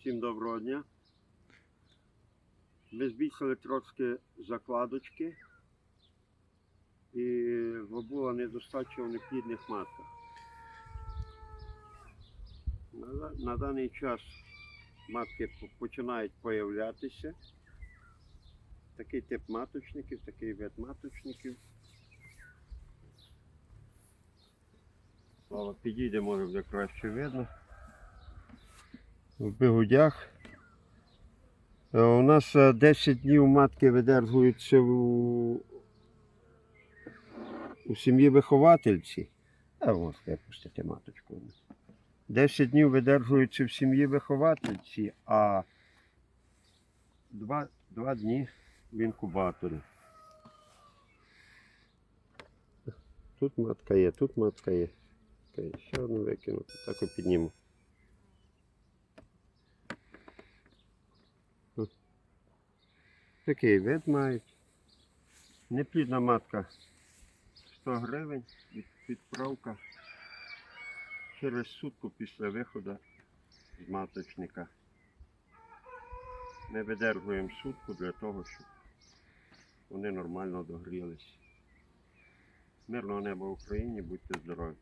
Всім доброго дня. Збільшили трошки закладочки і була недостача в неплідних матках. На, на даний час матки починають появлятися. Такий тип маточників, такий вид маточників. Підійде, може буде краще видно. В бигудях. Е, У нас е, 10 днів матки видержуються у, у сім'ї виховательці. А можна випустити маточку. 10 днів видержуються в сім'ї виховательці, а 2, 2 дні в інкубаторі. Тут матка є, тут матка є. Ще одну викину, так і підніму. Такий вид мають. Неплідна матка 100 гривень від відправка через сутку після виходу з маточника. Ми видержуємо сутку для того, щоб вони нормально догрілись. Мирного неба в Україні, будьте здорові!